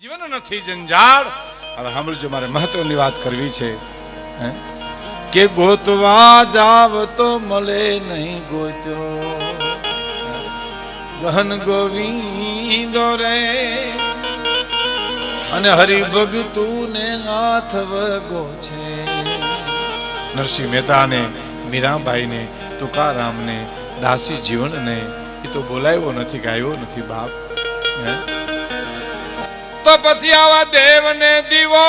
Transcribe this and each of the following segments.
જીવન નથી જંજાળ. હવે સાંભળજો, મારે મહત્વની વાત કરવી છે? કે ગોતવા જાવ તો મળે નહીં ગોત્યો ગહન ગોવિંદ રે. અને હરિભગતું ને હાથ વગો છે. નરસિંહ મહેતાને, મીરાબાઈને, તુકારામને, દાસી જીવનને એ તો બોલાવ્યો નથી, ગાયો નથી, બાપ. હે? તો પછી આવા દેવને દીવો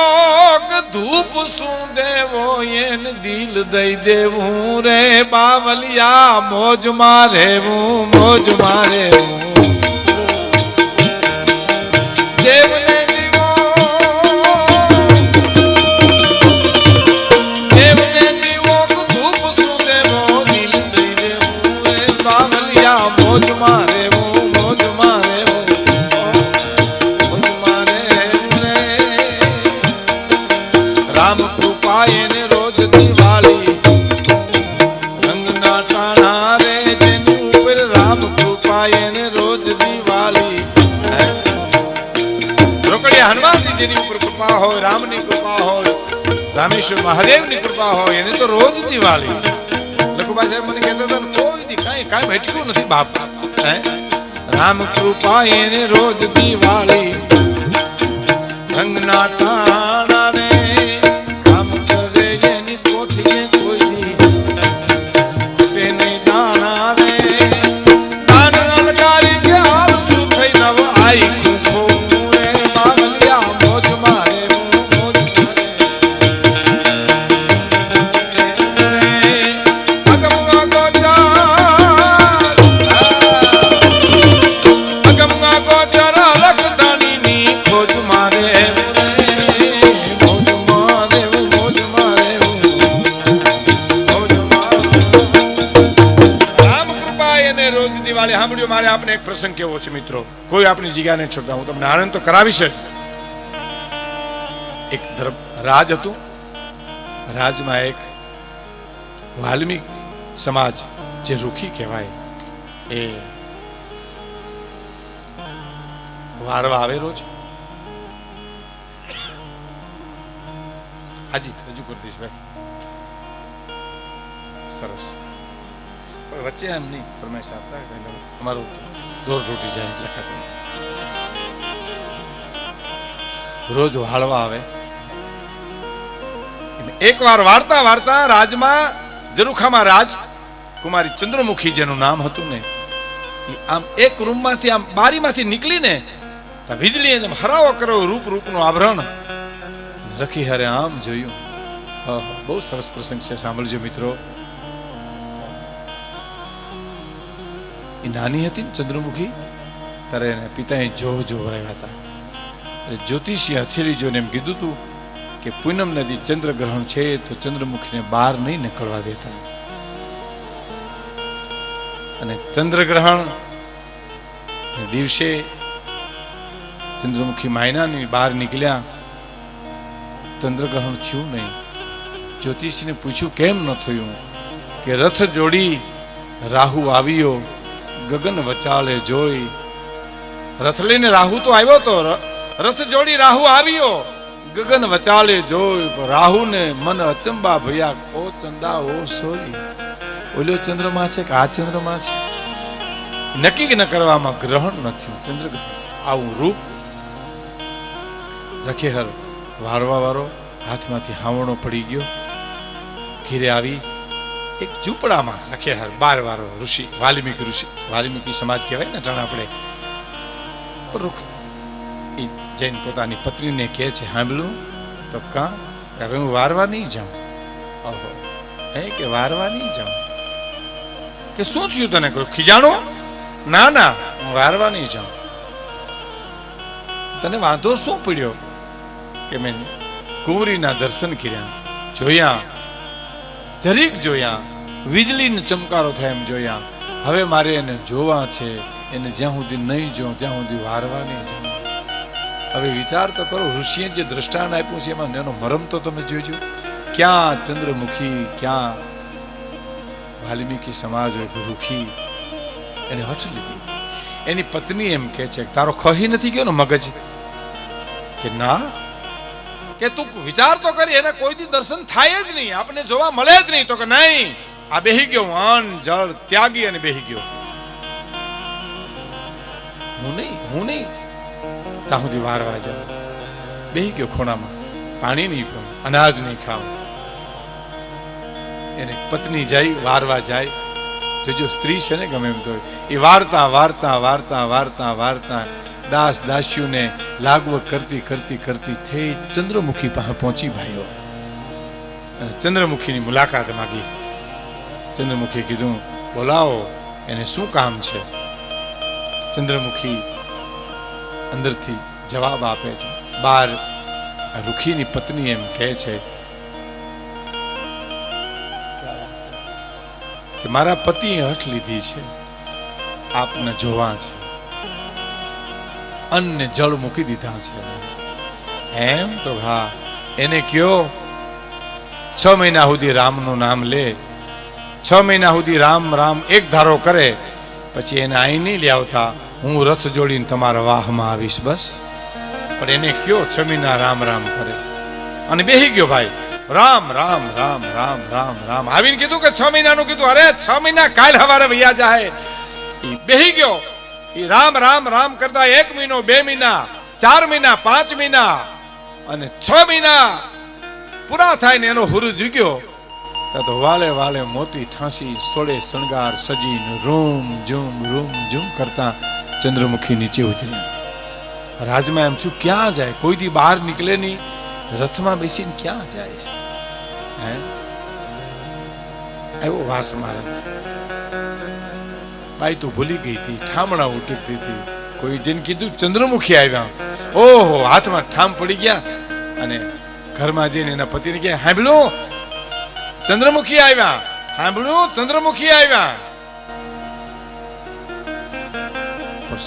ધૂપ શું દેવો, એન દિલ દઈ દેવું રે. બાવલિયા મોજ મારે મોજ મારે રામેશ્વર મહાદેવની કૃપા હોય, એને તો રોજ દિવાળી. લખુબા સાહેબ મને કહેતા હતા, કોઈ દી કાંઈ કાંઈ ભટક્યું નથી બાપ. રામ કૃપા, એને રોજ દિવાળી. રંગના પ્રસંગ કેવો છે મિત્રો? કોઈ આપણી જગ્યા છોડતા. હું તમને આનંદ તો કરાવીશ જ. એક ધર્મ રાજ હતું. રાજમાં એક વાલ્મિક સમાજ, જે રૂખી કહેવાય, એ વારવા આવે રોજ હાજી, રજૂ કરી દઈશ ભાઈ. સરસ. વચ્ચે એમ નહીં. ફરમાઈશ આપતા એટલે દોર તૂટી જાય એટલે. ખાતે રોજ વાળવા આવે. એક વાર વાર્તા વાર્તા રાજમાં જરુખામાં રાજ કુમારી ચંદ્રમુખી જેનું નામ હતું ને આમ એક રૂમમાંથી આમ બારીમાંથી નીકળીને વીજળી જેમ હરાવો કરો રૂપ રૂપનું આભરણ રખી હરે આમ જોયું. બહુ સરસ પ્રસંગ છે, સાંભળજો મિત્રો. એ નાની હતી ને ચંદ્રમુખી, ત્યારે એને પિતાએ જો જો રહ્યા હતા. જ્યોતિષી હથેળી જોઈને એમ કીધું હતું કે પૂનમ નદી ચંદ્રગ્રહણ છે તો ચંદ્રમુખીને બહાર નહીં નીકળવા દેતા. અને ચંદ્રગ્રહણ દિવસે ચંદ્રમુખી માયનાની બહાર નીકળ્યા. ચંદ્રગ્રહણ થયું નહીં. જ્યોતિષીને પૂછ્યું, કેમ ન થયું? કે રથ જોડી રાહુ આવ્યો ગગન વચાળે જોઈ. રથ લઈને રાહુ તો આવ્યો તો રથ જોડી રાહુ આવ્યો. ગગન વચાળે જોઈ, રાહુને મન અચંબા ભયા, ઓ ચંદા, ઓ સોઈ. ઓલ્યો ચંદ્રમા છે કે આ ચંદ્રમા છે? નક્કી ન કરવામાં ગ્રહણ ન થયું. ચંદ્રગ્રહણ આવું રૂપ રખેહર વારવા વારો હાથમાંથી હાવણો પડી ગયો. ઘીરે આવી એક ઝૂંપડામાં રખેહર બાર વારો ઋષિ, વાલ્મીકી ઋષિ, વાલ્મીકી સમાજ કહેવાય ને, જાણ આપણે પણ રૂખ- ઈ જૈન પોતાની પત્નીને કહે છે સાંભળ્યું તો કાં? હવે હું વારવા નહીં જાઉં. ઓહો. હે કે વારવા નહીં જાઉં? કે શું થયું તને કોઈ ખીજાણો? ના ના, હું વારવા નહીં જાઉં. તને વાંધો શું પડ્યો? કે મેં કુંવરીના દર્શન કર્યા, જોયા, જરીક જોયા વીજળીનો ચમકારો થાય એમ જોયા. હવે મારે એને જોવા છે. એને જ્યાં સુધી નહીં જોઉં ત્યાં સુધી વારવાની છે. હવે વિચાર તો કરો, ઋષિએ જે દ્રષ્ટાંત આપ્યું છે એમાં એનો મરમ તો તમે જોજો. ક્યાં ચંદ્રમુખી, ક્યાં વાલ્મીકી સમાજ હોય ગુરુખી એને હઠ લીધી. એની પત્ની એમ કહે છે કે તારો ખહી નથી ગયો ને મગજ? કે ના. કે તું વિચાર તો કરી, એને કોઈ દર્શન થાય જ નહીં. આપણને જોવા મળે જ નહીં. તો કે નહીં. આ બેહી ગયો અન્ન જળ, ત્યાગી અને બેહી ગયો. હું નહીં હું નહીં. ત્યાં સુધી વારવા જાઉં. બેહી ગયો ખૂણામાં. પાણી નહીં પીવું, અનાજ નહીં ખાવું. એને પત્ની જાય, વારવા જાય. જોજો સ્ત્રી છે ને ગમે એમ તો એ વાર્તા વાર્તા વાર્તા વાર્તા વાર્તા દાસ દાસીઓને લાગવ કરતી કરતી કરતી થઈ ચંદ્રમુખી પાસે પહોંચી ભાઈઓ. ચંદ્રમુખીની મુલાકાત માંગી. ચંદ્રમુખી કીધું, બોલાવો, એને શું કામ છે? ચંદ્રમુખી અંદરથી જવાબ આપે છે, બાર રૂખીની પત્ની એમ કહે છે કે મારા પતિએ હઠ લીધી છે, આપને જોવા છે, અન્ન જળ મૂકી દીધા છે. એમ તો હા, એને કયો, છ મહિના સુધી રામનું નામ લે છ મહિના સુધી રામ રામ એક ધારો કરે, પછી એને અહીં નહીં લાવતા હું રથ જોડીને તમારા વાહમાં આવીશ બસ. પણ એને કયો છ મહિના રામ રામ કરે? અને બેહી ગયો ભાઈ. રામ રામ રામ રામ રામ રામ. આવીને કીધું કે છ મહિનાનું કીધું, અરે, છ મહિના કાલ હવારે વૈયા જાય. એ બેહી ગયો. એ રામ રામ રામ કરતા એક મહિનો, બે મહિના, ચાર મહિના, પાંચ મહિના અને છ મહિના પૂરા થાય ને એનો હુરુ જુગ્યો તો વાલે વાલે મોતી ઠાંસી, સોળે શણગાર, સજીને, રોમ ઝૂમ રોમ ઝૂમ કરતા ચંદ્રમુખી નીચે ઉતરી. રાજમાં એમ થયું, ક્યાં જાય? કોઈ દી બહાર નીકળે નહીં. રથમાં બેસીને ક્યાં જાય હે? આવ્યો વાસમાં રથ બાઈ તું ભૂલી ગઈ હતી, ઠામણા ઉટકતી હતી. કોઈ જેને કીધું, ચંદ્રમુખી આવ્યા. ઓહો, હાથમાં ઠામ પડી ગયા. અને ઘરમાં જઈને એના પતિને કહે સાંભળ્યું ચંદ્રમુખી આવ્યા. સાંભળ્યું? ચંદ્રમુખી આવ્યા.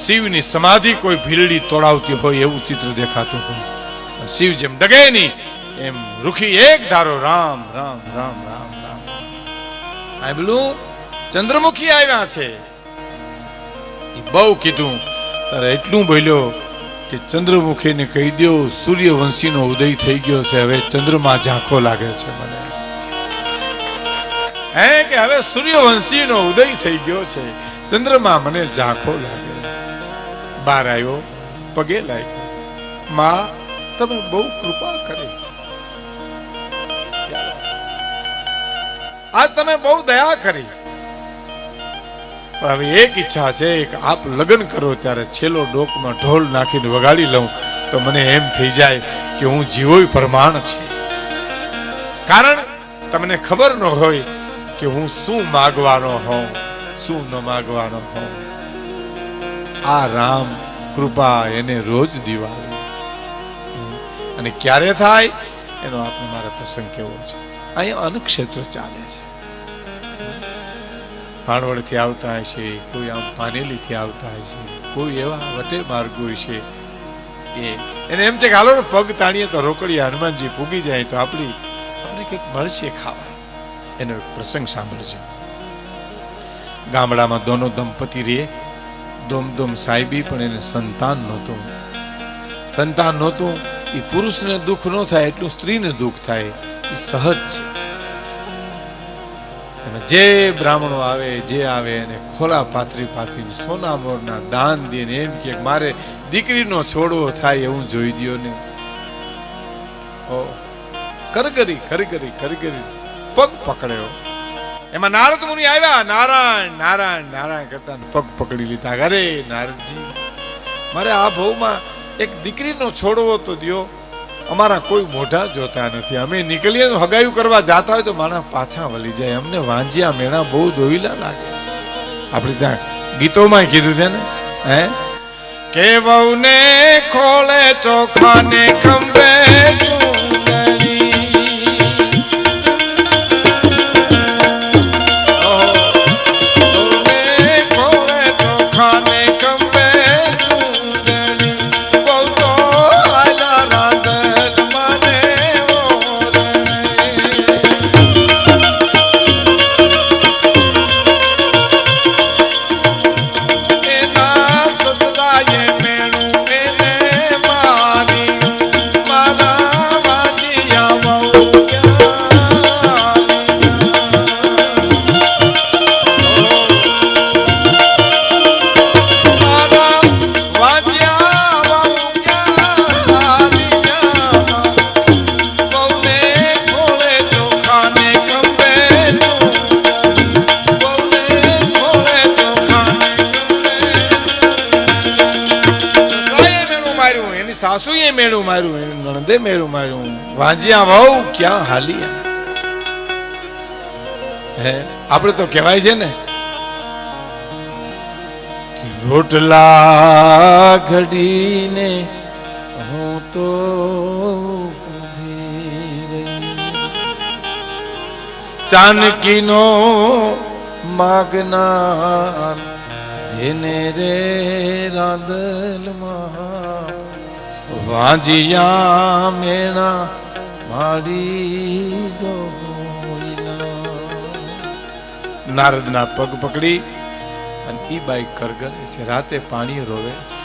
શિવની સમાધિ કોઈ ભીલડી તોડાવતી હોય એવું ચિત્ર દેખાતું હતું. શિવ જેમ ડગે નહીં, એમ રૂખી એક ધારો રામ રામ રામ રામ રામ. સાંભળ્યું? ચંદ્રમુખી આવ્યા છે. બહુ કીધું. તારે એટલું બોલ્યો કે ચંદ્રમુખીને કહી દો સૂર્યવંશીનો ઉદય થઈ ગયો છે. હવે ચંદ્રમા ઝાંખો લાગે છે મને. હે કે હવે સૂર્યવંશીનો ઉદય થઈ ગયો છે. ચંદ્રમા મને ઝાંખો લાગે. બાર આવ્યો પગે લાગ્યો. માં, તમે બહુ કૃપા કરી. આજ તમે બહુ દયા કરી. હવે એક ઈચ્છા છે કે આપ લગ્ન કરો ત્યારે છેલ્લો ડોકમાં ઢોલ નાખીને વગાડી લઉં, તો મને એમ થઈ જાય કે હું જીવોય પ્રમાણ છે. કારણ, તમને ખબર ન હોય કે હું શું માગવાનો હોઉં? શું ન માગવાનો હોઉં? આ રામ કૃપા એને રોજ દિવાળી. અને ક્યારે થાય? એનો આપણે મારે પ્રસંગ કેવો છે? અહીંયા અનુક્ષેત્ર ચાલે છે. ભાણવડથી આવતા હશે કોઈ આમ પાનેલીથી આવતા હશે કોઈ એવા વટે માર્ગો છે કે એને એમ છે કે હાલો ને પગ તાણીએ તો રોકડીએ હનુમાનજી પૂગી જાય તો આપણી આપણે કંઈક મળશે ખાવા. એનો પ્રસંગ સાંભળજો. ગામડામાં દોનો દંપતિ રે, દોમ દોમ સાહેબી, પણ એને સંતાન નહોતું. સંતાન નહોતું, એ પુરુષને દુઃખ ન થાય, એટલું સ્ત્રીને દુઃખ થાય, એ સહજ છે. એમાં જે બ્રાહ્મણો આવે, જે આવે, એને ખોલા પાથરી પાથરીને સોના મોરના દાન દઈને એમ કે મારે દીકરીનો છોડવો થાય એવું જોઈ દ્યો ને. ઓ કરગરી કરગરી કરગરી. પગ પકડ્યો. એમાં નારદ મુનિ આવ્યા, નારાયણ નારાયણ નારાયણ કરતા પગ પકડી લીધા. અરે, નારદજી, મારે આ ભવમાં એક દીકરીનો છોડવો તો દ્યો. અમારા કોઈ મોઢા જોતા નથી. અમે નીકળીએ હગાયું કરવા જાતા હોય તો મારા પાછા વળી જાય. અમને વાંજ્યા મેણા બહુ દોઈલા લાગે. આપણે ત્યાં ગીતોમાં કીધું છે ને? હે? કે વહુને ખોલે ચોખાને ખંભે ચૂંદડી વાંજ્યા વહુ, ક્યાં હાલી હે, આપણે તો કહેવાય છે ને રોટલા ઘડીને હું તો ચાનકીનો માગનાર એને રે રાંદલમાં વાંજિયા મેણા માડી દો નારદના પગ પકડી અને ઈ બાઈ કરગરે છે, રાતે પાણી રોવે છે.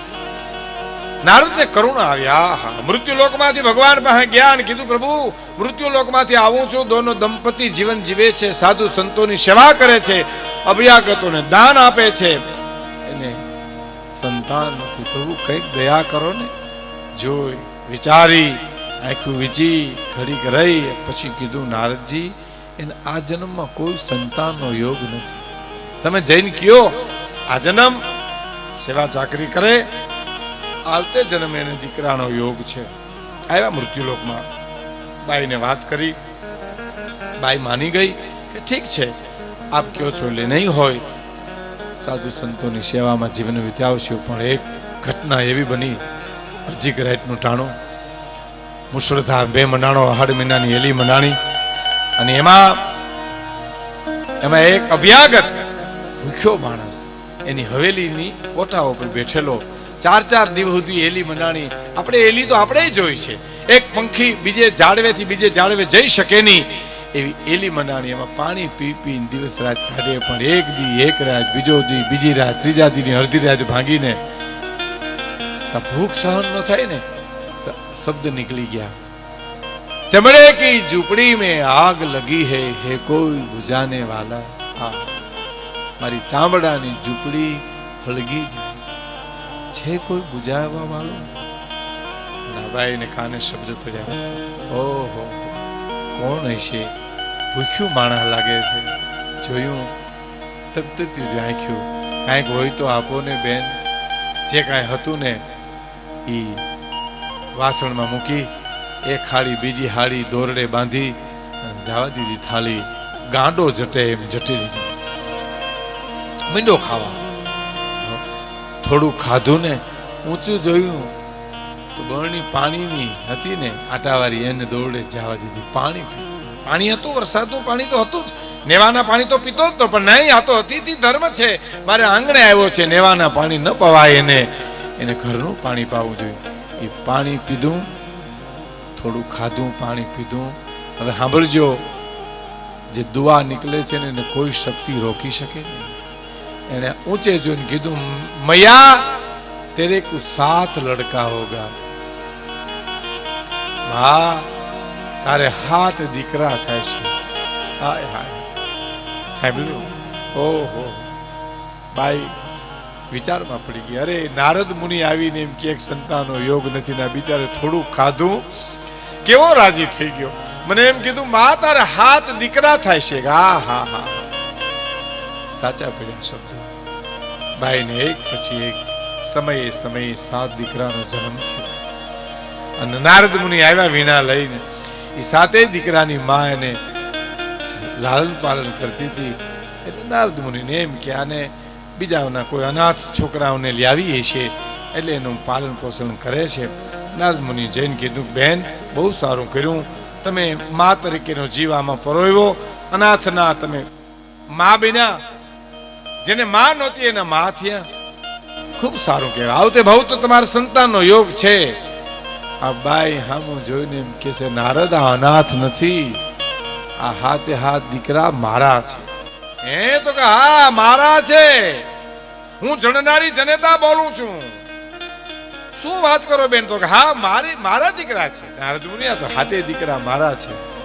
નારદને કરુણા આવ્યા હા મૃત્યુ લોકમાંથી ભગવાન પાસે ગયા અને કીધું, પ્રભુ, મૃત્યુ લોકમાંથી આવું છું, દોનો દંપતી જીવન જીવે છે, સાધુ સંતોની સેવા કરે છે, અભ્યાગતોને દાન આપે છે. એને સંતાન નથી, પ્રભુ, કંઈક દયા કરો ને. જોઈ, વિચારી, આખું વીજી, ઘડીક રહી, પછી કીધું, નારદજી, એને આ જન્મમાં કોઈ સંતાનનો યોગ નથી. તમે જઈને કયો, આ જન્મ સેવા ચાકરી કરે, આવતે જન્મ એને દીકરાનો યોગ છે. આવ્યા મૃત્યુલોકમાં. બાઈને વાત કરી. બાઈ માની ગઈ કે ઠીક છે, આપ કયો છો, એટલે નહીં હોય. સાધુ સંતોની સેવામાં જીવન વિતાવશું, પણ એક ઘટના એવી બની અરજી કરાટનું ટાણું. મુસળધા બે મનાણો હાડ મહિનાની એલી મનાણી. અને એમાં એમાં એક અભ્યાગત ભૂખ્યો માણસ, એની હવેલીની ઓઠા ઉપર બેઠેલો, ચાર ચાર દિવસ સુધી એલી મનાણી. આપણે એલી તો આપણે જોઈ છે. એક પંખી બીજે જાળવેથી બીજે જાળવે જઈ શકે નહીં. એવી એલી મનાણી, એમાં પાણી પી પીને દિવસ રાત કાઢે, પણ એક દી એક રાત, બીજો દી, બીજી રાત, ત્રીજા દીની અડધી રાત ભાંગીને ભૂખ સહન ન થાય ને, તો શબ્દ નીકળી ગયા. ચમડે કી ઝૂંપડી મેં આગ લગી હે હે કોઈ બુજાને વાલા? હા, મારી ચામડાની ઝૂંપડી હળગી જાય. છે કોઈ બુજાવા વાળો? નાભાઈને કાને શબ્દ પડ્યા. ઓહો, કોણ હશે? ભૂખ્યું માણસ લાગે છે. જોયું તપ્ત ત્યાં આંખ્યું. કાંઈક હોય તો આપો ને બેન. જે કાંઈ હતું ને એ વાસણમાં મૂકી, એક હાડી બીજી હાડી દોરડે બાંધી, જવા દીધી થાળી. ગાંડો જટે એમ જટી લીધી. મીંડો ખાવા. થોડું ખાધું ને, ઊંચું જોયું, તો બરણી પાણીની હતી ને આટાવારી એને દોરડે જવા દીધી. પાણી પાણી હતું, વરસાદનું પાણી તો હતું જ. નેવાના પાણી તો પીતો જ તો, પણ નહીં, આ તો અતિથિ ધર્મ છે. મારે આંગણે આવ્યો છે, નેવાના પાણી ન પવાય એને. એને ઘરનું પાણી પાવું જોઈએ. એ પાણી પીધું, થોડું ખાધું, પાણી પીધું. હવે સાંભળજો, જે દુઆ નીકળે છે ને, એને કોઈ શક્તિ રોકી શકે નહીં. એને ઊંચે જોઈને કીધું, મૈયા, તેરે કુ સાત લડકા હોગા. હા તારે હાથ દીકરા થાય છે. હાય હાય. સાંભળ્યું? ઓહો. બાઈ વિચારમાં પડી ગઈ. અરે, નારદ મુનિ આવીને એમ કે એક સંતાનનો યોગ નથી, ને બિચારે થોડું ખાધું. કેવો રાજી થઈ ગયો. મને એમ કીધું, મા, તારે હાથ દીકરા થાય છે. હા હા હા સાચા પડ્યા શબ્દો. ભાઈને એક, પછી એક. સમયે સમયે સાત દીકરાનો જન્મ થયો. અને નારદ મુનિ આવ્યા વીણા લઈને એ સાતે દીકરાની મા એને લાલન પાલન કરતી હતી. એટલે નારદ મુનિને એમ કે આને બીજાના કોઈ અનાથ છોકરાઓને લાવીએ છે એટલે એનું પાલન પોષણ કરે છે. નારદ મુનિ જૈન કીધું, બેન, બહુ સારું કર્યું. તમે મા તરીકેનો જીવ આમાં પરોવ્યો અનાથના તમે મા બિના જેને મા નહોતી, એના મા થયા. ખૂબ સારું કહેવાય. આવતે ભાવ તો તમારા સંતાનનો યોગ છે. આ બાઈ હામું જોઈને એમ કે છે, નારદ, આ અનાથ નથી. આ હાથે હાથ દીકરા મારા છે. હે તો કે હા, મારા છે. હું જણનારી જનેતા બોલું છું. શું વાત કરો બેન તો કે હા, મારી, મારા દીકરા છે. નારદ મુનિ તો હાથે દીકરા મારા છે.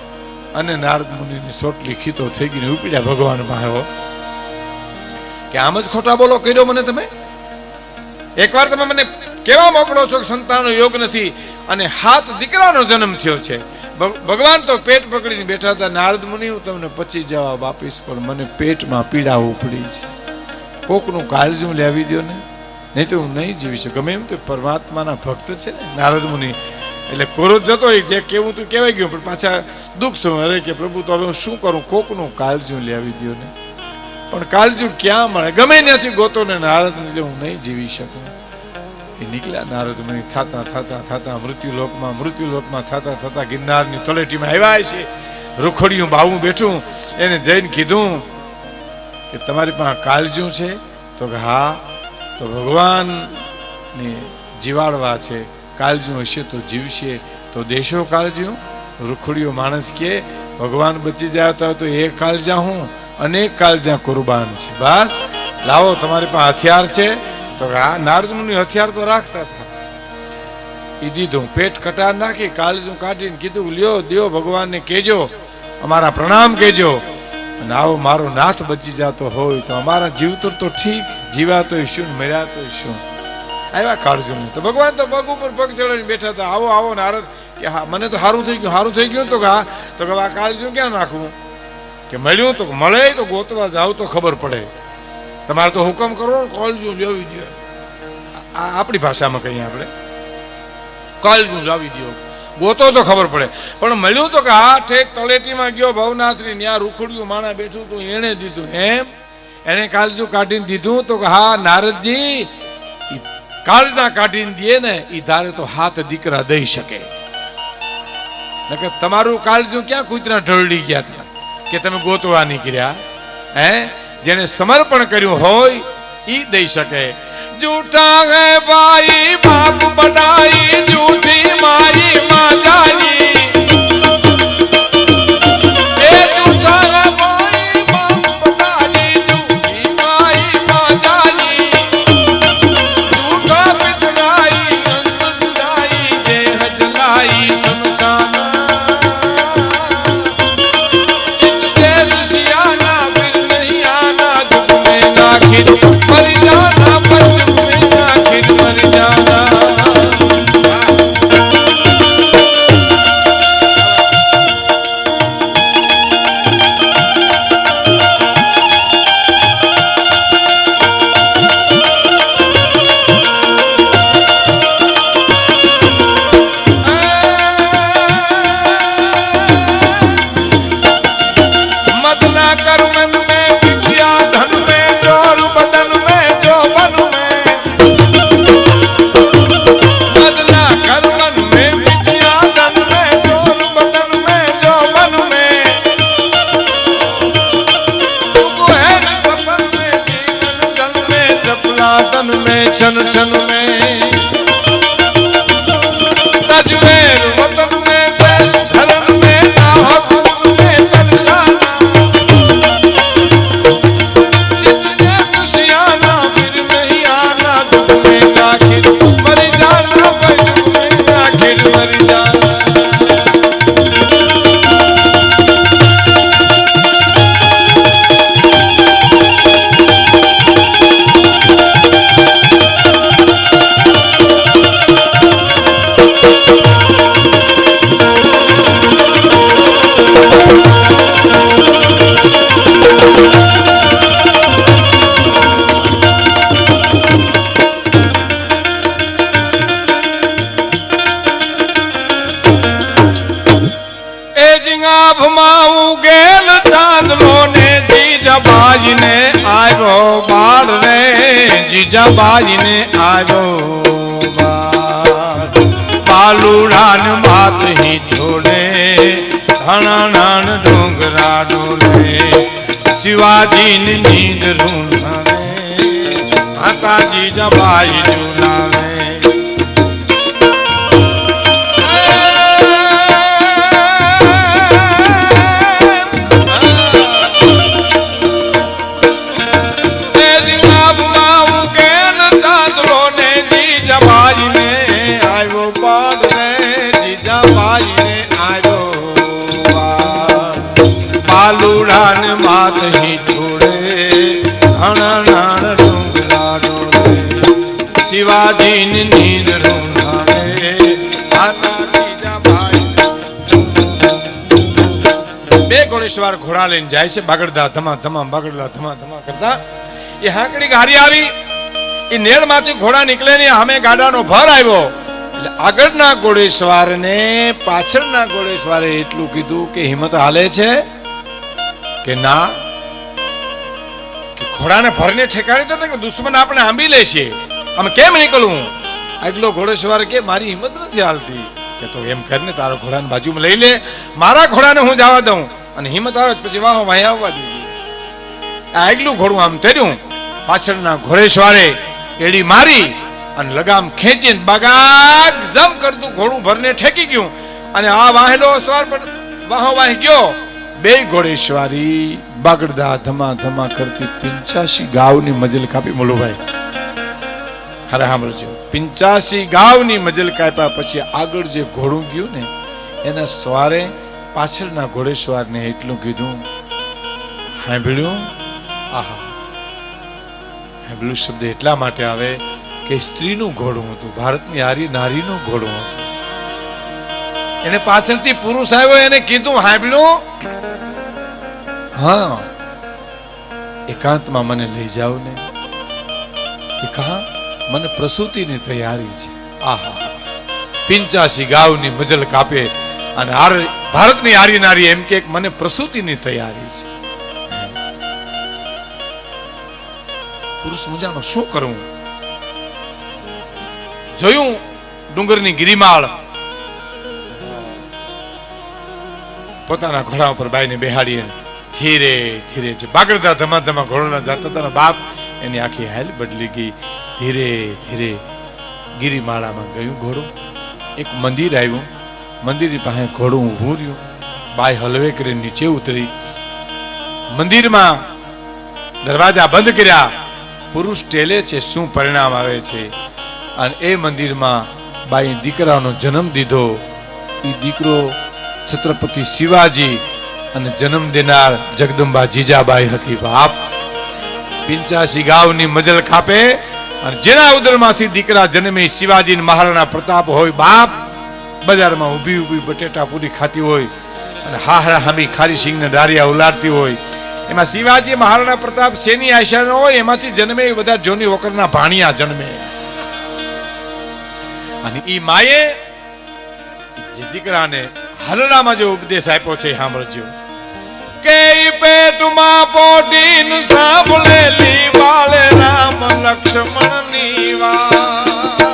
અને નારદ મુનિની સોટલી ખીતો થઈ ગઈ ઉપડ્યા ભગવાન આવ્યો. કે આમ જ ખોટા બોલો કર્યો મને તમે? એકવાર તમે મને કેવા મોકલો છો કે સંતાનનો યોગ નથી? અને હાથ દીકરાનો જન્મ થયો છે. ભગવાન તો પેટ પકડીને બેઠા હતા. નારદ મુનિ, હું તમને પછી જવાબ આપીશ, પણ મને પેટમાં પીડા ઉપડી છે. કોકનું કાળજું લેવી દો ને. નહીં તો હું નહીં જીવી શકું. ગમે એમ તો પરમાત્માના ભક્ત છે ને, નારદ મુનિ. એટલે કોરો જતો હોય, જે કેવું તું કહેવાય ગયું, પણ પાછા દુઃખ થયું. અરે કે પ્રભુ, તો હવે હું શું કરું? કોકનું કાળજું લેવી દો ને. પણ કાળજું ક્યાં મળે? ગમે ત્યાંથી ગોતો ને નારદ એટલે હું નહીં જીવી શકું. એ નીકળ્યા. નારદ મુનિ થતા થતા થતા મૃત્યુલોકમાં મૃત્યુલોકમાં થતા થતા ગિરનારની તળેટીમાં આવ્યા છે. રૂખડિયું બાવું બેઠું. એને જઈને કીધું કે તમારી પાસે કાળજું છે? તો કે હા. તો ભગવાનને જીવાડવા છે. કાળજું હશે તો જીવશે. તો દેશો કાળજું રૂખડિયો માણસ કે ભગવાન બચી જાય તો એ કાળજા હું, અનેક કાળજા કુરબાન છે. બસ, લાવો, તમારી પાસે હથિયાર છે. તો કે નારદમુનિ નારદ હથિયાર તો રાખતા હતા. એ દીધું, પેટ કટાર નાખી કાળજું કાઢીને કીધું, લ્યો, દ્યો ભગવાનને કેજો અમારા પ્રણામ કેજો અને આવો મારો નાથ બચી જતો હોય તો અમારા જીવતર તો ઠીક જીવાતો શું ને મર્યા તો શું આવ્યા કાળજું તો ભગવાન તો પગ ઉપર પગ ચડાવીને બેઠા હતા. આવો આવો નારદ, કે હા, મને તો સારું થઈ ગયું સારું થઈ ગયું તો કે હા. તો કે આ કાળજું ક્યાં નાખવું? કે મળ્યું તો મળે, તો ગોતવા જાવ તો ખબર પડે. તમારે તો હુકમ કરો ને કોલજું લેવી દો આપણી ભાષામાં કહીએ આપણે. કોલજું લાવી દો ગોતો તો ખબર પડે. પણ મળ્યું તો કે હા, ઠેક તળેટીમાં ગયો ભવનાથની, ત્યાં રૂખડ્યું માણા બેઠું તું, એણે દીધું. એમ? એણે કાળજું કાઢીને દીધું તો કે હા, નારદજી કાળજા કાઢીને દે ને એ ધારે તો હાથ દીકરા દઈ શકે. કે તમારું કાળજું ક્યાં કૂતરા ઢળડી ગયા ત્યાં? કે તમે ગોતવા નીકળ્યા? હે? જેને સમર્પણ કર્યું હોય એ દઈ શકે. જૂઠા હે ભાઈ, બાપ બનાઈ જૂઠી મારી માતાજી. ને આવ્યો બાળ પાલુડાન માત હી છોડે ધણાણાન ડોંગરા ડોલે. શિવાજી નીંદ રૂંધાવે. હતા જીજાબાઈ જુલાવે બે ઘોડેશ્વર ઘોડા લઈને જાય છે બાગડદા ધમા ધમા બાગડલા ધમા ધમા કરતા. એ હાંકડી હારી આવી, એ નેળમાંથી ઘોડા નીકળે ને સામે ગાડાનો ભર આવ્યો. એટલે આગળના ઘોડેસવારને, પાછળના ઘોડેશ્વરે એટલું કીધું કે હિંમત હાલે છે કે ના, કે ઘોડાને ભરને દે ને કે દુશ્મન આપણે આંબી લેશે આમ કેમ નીકળું? આટલો ઘોડેશ્વર કે મારી હિંમત નથી હાલતી. કે તો એમ કરીને તારો ઘોડાને બાજુમાં લઈ લે. મારા ઘોડાને હું જવા દઉં. અને હિંમત આવે પછી વાહો વાહ આવવા દીધી આ આગલું ઘોડું આમ તર્યું પાછળના ઘોડેસવારે એડી મારી અને લગામ ખેંચીને બગાગ જમ કરતું ઘોડું ભરને ઠેકી ગયું. અને આ વાહેલો સવાર પર વાહો વાહી ગયો. બે ઘોડેશ્વારી બાગડદા ધમા ધમા કરતી પિંચાસી ગાવની મજલ કાપી મોલુભાઈ. હારે સાંભળજો. પિંચાસી ગાવની મજલ કાપ્યા પછી આગળ જે ઘોડું ગયું ને, એના સવારે પાછળના ઘોડેશ્વરને એટલું કીધું સાંભળ્યું આહા. સાંભળ્યું શબ્દ એટલા માટે આવે કે સ્ત્રીનું ઘોડું હતું, ભારતની હારી નારીનું ઘોડું હતું. એને પાછળથી પુરુષ આવ્યો, એને કીધું સાંભળ્યું હા. એકાંતમાં મને લઈ જાઓ ને. એ કહા? મને પ્રસૂતિની તૈયારી છે. આહા. પિંચાસી ગાવની મજલ કાપે અને હાર- ભારતની આરી નારી એમ કે મને પ્રસૂતિની તૈયારી છે. પુરુષ મજાનો શું કરવું જોયું ડુંગરની ગિરિમાળ? પોતાના ઘોડા ઉપર બાઈને બેહાડીએ. ધીરે ધીરે જે બાગડતા ધમા ધમા જાતા હતા બાપ, એની આખી હેલ બદલી ગઈ. ધીરે ધીરે ગિરિમાળામાં ગયું ઘોડું. એક મંદિર આવ્યું. મંદિરની પાસે ઘોડું ઊભું રહ્યું. બાઈ હલવે કરી નીચે ઉતરી. મંદિરમાં દરવાજા બંધ કર્યા. પુરુષ ટેલે છે શું પરિણામ આવે છે? અને એ મંદિરમાં બાઈ દીકરાનો જન્મ દીધો. એ દીકરો છત્રપતિ શિવાજી અને જન્મ દેનાર જગદંબા જીજાબાઈ હતી બાપ. પિંચાસી ગાવની મજલ ખાપે અને જેના ઉદરમાંથી દીકરા જન્મે શિવાજી મહારાણા પ્રતાપ હોય બાપ. બજારમાં ઊભી ઊભી બટેટા પૂરી ખાતી હોય અને હાહરા હામી ખારી સિંગને ડારિયા ઉલાડતી હોય. એમાં શિવાજી મહારાણા પ્રતાપ શેની આશાનો હોય એમાંથી જન્મે એ બધા જોની વોકરના ભાણિયા જન્મે. અને ઈ માએ જે દીકરાને હલડામાં જે ઉપદેશ આપ્યો છે સાંભળજો. કે પેટમાં પોટીન સાંભળેલી વાળે રામ લક્ષ્મણની વાત.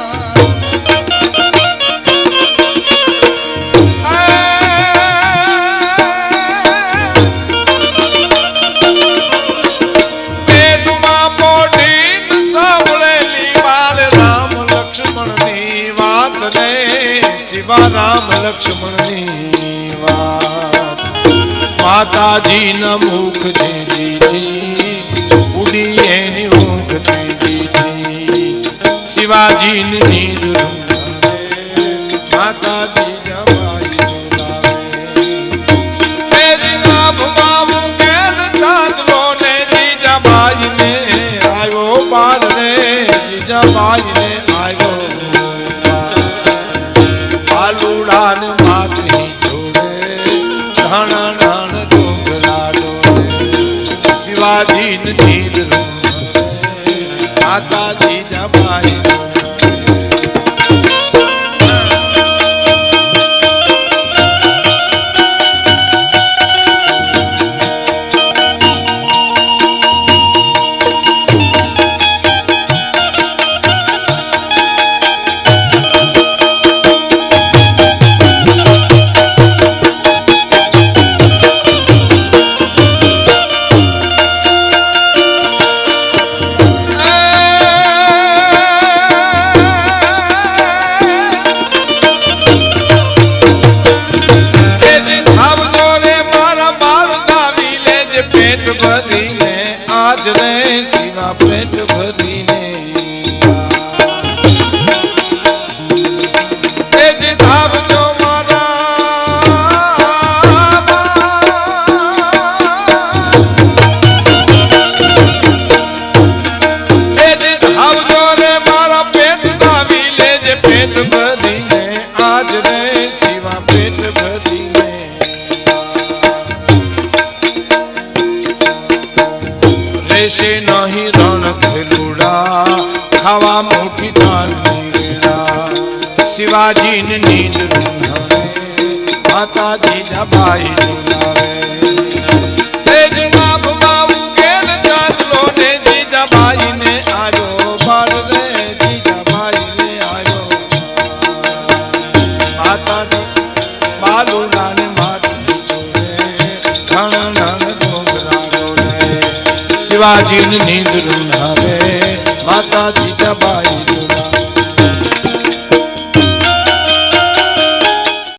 લક્ષ્મણની વાત. માતાજીના મુખ જેવી છે ઉડી એની ઊંઘ તેવી છે. શિવાજીની નીર ડોગરા ડોલે